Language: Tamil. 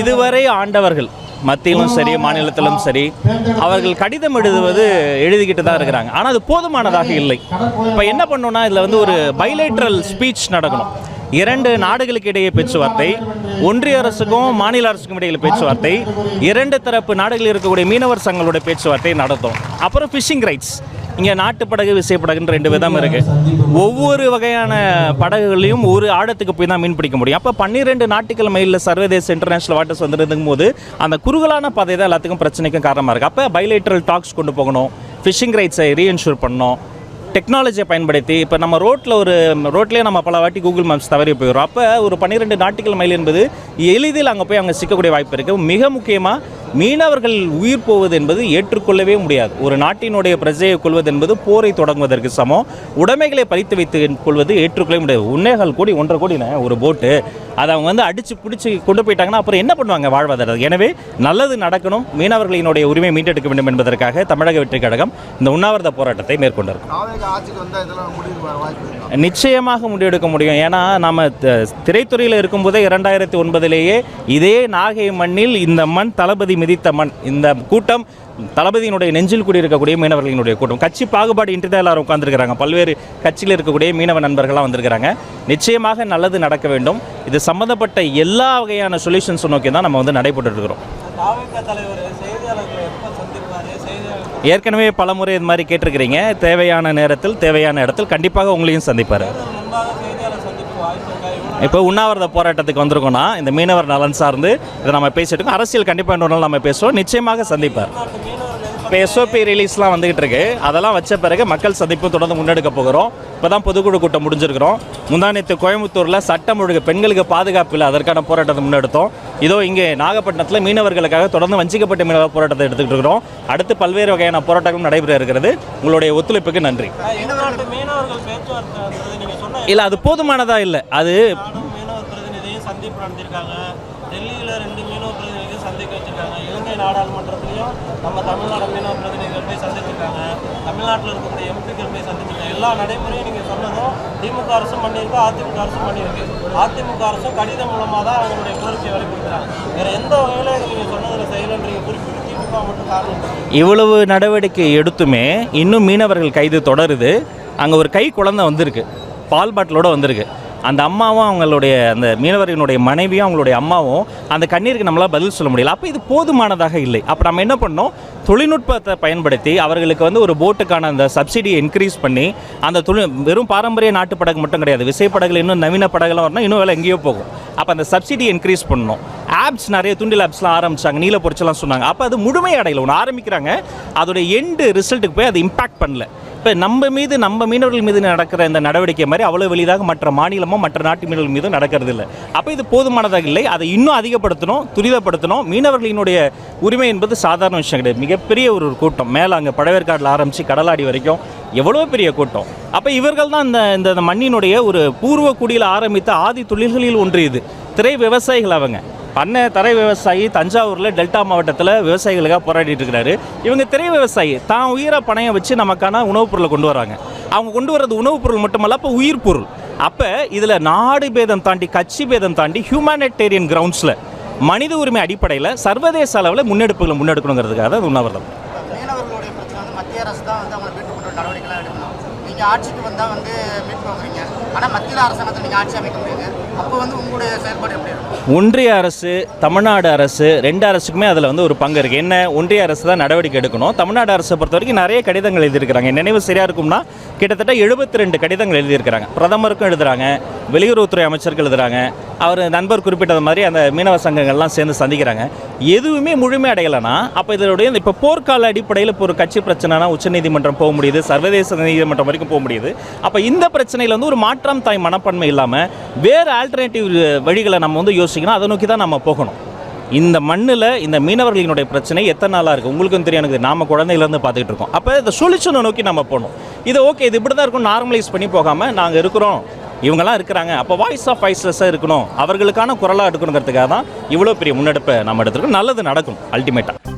இதுவரை ஆண்டவர்கள் மத்தியிலும் சரி மாநிலத்திலும் சரி அவர்கள் கடிதம் எழுதுவது எழுதிக்கிட்டு தான் இருக்கிறாங்க. ஆனால் அது போதுமானதாக இல்லை. இப்போ என்ன பண்ணோம்னா இதில் வந்து ஒரு பைலேட்ரல் ஸ்பீச் நடக்கணும். இரண்டு நாடுகளுக்கு இடையே பேச்சுவார்த்தை ஒன்றிய அரசுக்கும் மாநில அரசுக்கும் இடையில் பேச்சுவார்த்தை இரண்டு தரப்பு நாடுகளில் இருக்கக்கூடிய மீனவர் சங்கங்களுடைய பேச்சுவார்த்தை நடத்தும். அப்புறம் ஃபிஷிங் ரைட்ஸ் இங்கே நாட்டு படகு விசைப்படகுன்னு ரெண்டு விதம் இருக்குது ஒவ்வொரு வகையான படகுகளையும் ஒரு ஆழத்துக்கு போய் தான் மீன் பிடிக்க முடியும். அப்போ பன்னிரெண்டு நாட்டுக்கள் மைலில் சர்வதேச இன்டர்நேஷனல் வாட்டர்ஸ் வந்துருந்தும் போது அந்த குறுகலான பாதை தான் எல்லாத்துக்கும் பிரச்சனைக்கும் காரணமாக இருக்குது அப்போ பைலேட்ரல் டாக்ஸ் கொண்டு போகணும் ஃபிஷிங் ரைட்ஸை ரீஎன்ஷூர் பண்ணணும் டெக்னாலஜியை பயன்படுத்தி இப்போ நம்ம ரோட்டில் ஒரு ரோட்லேயே நம்ம பல வாட்டி கூகுள் மேப்ஸ் தவறி போயிடும் அப்போ ஒரு பன்னிரெண்டு நாட்டிகள் மைல் என்பது எளிதில் அங்கே போய் அங்கே சிக்கக்கூடிய வாய்ப்பு இருக்குது மிக முக்கியமாக மீனவர்கள் உயிர் போவது என்பது ஏற்றுக்கொள்ளவே முடியாது. ஒரு நாட்டினுடைய பிரஜையை கொள்வது என்பது போரை தொடங்குவதற்கு சமம். உடைமைகளை பறித்து வைத்து கொள்வது ஏற்றுக்கொள்ளவே முடியாது. ஒன்னேகால் கோடி ஒன்றரை கோடினே ஒரு போட்டு அதை அவங்க வந்து அடித்து பிடிச்சி கொண்டு போயிட்டாங்கன்னா அப்புறம் என்ன பண்ணுவாங்க வாழ்வாதாரம்? எனவே நல்லது நடக்கணும். மீனவர்களினுடைய உரிமை மீட்டெடுக்க வேண்டும் என்பதற்காக தமிழக வெற்றி கழகம் இந்த உண்ணாவிரத போராட்டத்தை மேற்கொண்டிருக்கும் நிச்சயமாக முடிவெடுக்க முடியும். ஏன்னா நம்ம திரைத்துறையில் இருக்கும்போதே இரண்டாயிரத்தி ஒன்பதிலேயே இதே நாகை மண்ணில் இந்த மண் தளபதி மிதித்த மண். இந்த கூட்டம் தளபதியினுடைய நெஞ்சில் கூடியிருக்கக்கூடிய மீனவர்களினுடைய கூட்டம். கட்சி பாகுபாடு இன்றி தான் எல்லாரும் உட்காந்துருக்கிறாங்க பல்வேறு கட்சியில் இருக்கக்கூடிய மீனவ நண்பர்கள்லாம் வந்திருக்கிறாங்க. நிச்சயமாக நல்லது நடக்க வேண்டும். இது சம்மந்தப்பட்ட எல்லா வகையான சொல்யூஷன்ஸ் நோக்கி தான் நம்ம வந்து நடைபெற்று இருக்கிறோம் ஏற்கனவே பலமுறை இது மாதிரி கேட்டிருக்கிறீங்க. தேவையான நேரத்தில் தேவையான இடத்தில் கண்டிப்பாக உங்களையும் சந்திப்பார் முன்பாக செய்தியாளர் சந்திப்பு வாய்ப்பு இருக்கா இவ்வளோ இப்போ உண்ணாவிரத போராட்டத்துக்கு வந்திருக்கோம்னா இந்த மீனவர் நலன் சார்ந்து இதை நம்ம பேசிட்டு இருக்கோம். அரசியல் கண்டிப்பாக இன்னொரு நாள் நம்ம பேசுவோம். நிச்சயமாக சந்திப்பார். இப்போ எஸ்ஓபி ரிலீஸ்லாம் வந்துகிட்டு இருக்கு. அதெல்லாம் வச்ச பிறகு மக்கள் சந்திப்பு தொடர்ந்து முன்னெடுக்க போகிறோம். இப்போ தான் பொதுக்குழு கூட்டம் முடிஞ்சிருக்கிறோம். முந்தானத்து கோயம்புத்தூரில் சட்டம் ஒழுங்கு பெண்களுக்கு பாதுகாப்பு இல்லை அதற்கான போராட்டத்தை முன்னெடுத்தோம். இதோ இங்கே நாகப்பட்டினத்தில் மீனவர்களுக்காக தொடர்ந்து வஞ்சிக்கப்பட்ட மீனவர் போராட்டத்தை எடுத்துக்கிட்டு இருக்கிறோம். அடுத்து பல்வேறு வகையான போராட்டங்களும் நடைபெற இருக்கிறது. உங்களுடைய ஒத்துழைப்புக்கு நன்றி. மீனவர்கள் இல்லை அது போதுமானதாக இல்லை. அது நானும் பிரதிநிதியும் சந்திப்பு நடந்திருக்காங்க டெல்லியில் ரெண்டு மீனவ பிரதிநிதிகள் சந்திக்க வச்சிருக்காங்க. இலங்கை நாடாளுமன்றத்திலையும் நம்ம தமிழ்நாடு மீனவ பிரதிநிதிகள் போய் சந்திச்சிருக்காங்க. தமிழ்நாட்டில் இருக்கக்கூடிய எம்பிக்கள் போய் சந்திச்சிருக்காங்க. எல்லா நடைமுறையும் நீங்கள் சொன்னதும் திமுக அரசும் பண்ணியிருக்கு அதிமுக அரசும் பண்ணியிருக்கு. அதிமுக அரசும் கடிதம் மூலமாக தான் அவங்களுடைய கோரிக்கையை வெளிப்படுத்துறாங்க வேற எந்த வகையில் நீங்கள் சொன்னதில் செய்யலைன்றீங்க குறிப்பிட்டு திமுக மட்டும் இவ்வளவு நடவடிக்கை எடுத்துமே இன்னும் மீனவர்கள் கைது தொடருது. அங்கே ஒரு கை குழந்தை வந்திருக்கு. பால் பாட்டிலோட வந்திருக்கு. அந்த அம்மாவும் அவங்களுடைய அந்த மீனவர்களுடைய மனைவியும் அவங்களுடைய அம்மாவும் அந்த கண்ணீருக்கு நம்மளால் பதில் சொல்ல முடியல. அப்போ இது போதுமானதாக இல்லை. அப்போ நம்ம என்ன பண்ணோம்? தொழில்நுட்பத்தை பயன்படுத்தி அவர்களுக்கு வந்து ஒரு போட்டுக்கான அந்த சப்சிடியை இன்க்ரீஸ் பண்ணி அந்த தொழில் வெறும் பாரம்பரிய நாட்டு படகு மட்டும் கிடையாது. விசைப்படகுல இன்னும் நவீன படகுலாம் வரணும் இன்னும் வேலை எங்கேயோ போகும். அப்போ அந்த சப்சிடி இன்க்ரீஸ் பண்ணணும். ஆப்ஸ் நிறைய துண்டில் ஆப்ஸ்லாம் ஆரம்பித்தாங்க நீல பொறிச்செல்லாம் சொன்னாங்க. அப்போ அது முழுமை அடையில் ஒன்று ஆரம்பிக்கிறாங்க. அதோடைய எண்டு ரிசல்ட்டுக்கு போய் அது இம்பாக்ட் பண்ணல. இப்போ நம்ம மீது நம்ம மீனவர்கள் மீது நடக்கிற இந்த நடவடிக்கை மாதிரி அவ்வளோ வெளிதாக மற்ற மாநிலமோ மற்ற நாட்டு மீனவர்கள் மீதும் நடக்கிறது இல்லை அப்போ இது போதுமானதாக இல்லை. அதை இன்னும் அதிகப்படுத்தணும் துரிதப்படுத்தணும். மீனவர்களினுடைய உரிமை என்பது சாதாரண விஷயம் கிடையாது. மிகப்பெரிய ஒரு கூட்டம். மேலே அங்கே பழவேற்காடில் ஆரம்பித்து கடலாடி வரைக்கும் எவ்வளோ பெரிய கூட்டம். அப்போ இவர்கள் தான் இந்த இந்த இந்த மண்ணினுடைய ஒரு பூர்வ குடியில் ஆரம்பித்த ஆதி தொழில்களில் ஒன்று இது. திரை விவசாயிகள் அவங்க. பண்ணை தரை விவசாயி தஞ்சாவூரில் டெல்டா மாவட்டத்தில் விவசாயிகளுக்காக போராடிட்டு இருக்கிறாரு. இவங்க திரை விவசாயி தான் உயிரை பணையை வச்சு நமக்கான உணவுப் பொருளை கொண்டு வராங்க. அவங்க கொண்டு வர்றது உணவுப் பொருள் மட்டுமல்ல அப்போ உயிர் பொருள். அப்போ இதில் நாடு பேதம் தாண்டி கட்சி பேதம் தாண்டி ஹியூமானிட்டேரியன் கிரவுண்ட்ஸில் மனித உரிமை அடிப்படையில் சர்வதேச அளவில் முன்னெடுப்புகளை முன்னெடுக்கணுங்கிறதுக்காக தான் உண்ணாவிரதம் மீனவர்களுடைய பிரச்சனை வந்து மத்திய அரசு தான் வந்து அவங்களை மீட்டு கொண்டு நடவடிக்கைலாம் எடுக்கணும் நீங்கள் ஆட்சிக்கு வந்தால் வந்து மீட்டு போகிறீங்க ஆனால் மத்திய அரசாங்கத்தில் நீங்கள் ஆட்சி அமைக்க முடியாது. அப்போ வந்து உங்களுடைய செயல்பாடு எப்படி இருக்கும்? ஒன்றிய அரசு தமிழ்நாடு அரசு ரெண்டு அரசுக்குமே அதில் வந்து ஒரு பங்கு இருக்குது என்ன ஒன்றிய அரசு தான் நடவடிக்கை எடுக்கணும். தமிழ்நாடு அரசை பொறுத்த வரைக்கும் நிறைய கடிதங்கள் எழுதியிருக்கிறாங்க. நினைவு சரியாக இருக்கும்னா கிட்டத்தட்ட எழுபத்தி ரெண்டு கடிதங்கள் எழுதியிருக்கிறாங்க. பிரதமருக்கும் எழுதுகிறாங்க வெளியுறவுத்துறை அமைச்சர்கள் எழுதுகிறாங்க அவர் நண்பர் குறிப்பிட்டது மாதிரி அந்த மீனவ சங்கங்கள்லாம் சேர்ந்து சந்திக்கிறாங்க. எதுவுமே முழுமை அடையலைன்னா அப்போ இதனுடைய இப்போ போர்க்கால அடிப்படையில் இப்போ ஒரு கட்சி பிரச்சனைனா உச்சநீதிமன்றம் போக முடியுது சர்வதேச நீதிமன்றம் வரைக்கும் போக முடியுது. அப்போ இந்த பிரச்சனையில் வந்து ஒரு மாற்றம் தாய் மனப்பான்மை இல்லாமல் வேறு ஆல்டர்னேட்டிவ் வழிகளை நம்ம வந்து யோசிக்கணும். அதை நோக்கி தான் நம்ம போகணும். இந்த மண்ணில் இந்த மீனவர்களினுடைய பிரச்சனை எத்தனை நாளாக இருக்குது உங்களுக்கும் தெரியும் எனக்கு நாம் குழந்தையிலேருந்து பார்த்துக்கிட்டு இருக்கோம். அப்போ இந்த சொல்யூஷனை நோக்கி நம்ம போகணும். இது ஓகே இது இப்படி தான் இருக்கும் நார்மலைஸ் பண்ணி போகாமல் நாங்கள் இருக்கிறோம். இவங்கெல்லாம் இருக்கிறாங்க. அப்போ வாய்ஸ் ஆஃப் வாய்ஸ்லெஸ்ஸாக இருக்கணும். அவர்களுக்கான குரலாக எடுக்கணுங்கிறதுக்காக தான் இவ்வளோ பெரிய முன்னெடுப்பை நம்ம எடுத்துருக்கோம். நல்லது நடக்கும் அல்டிமேட்டாக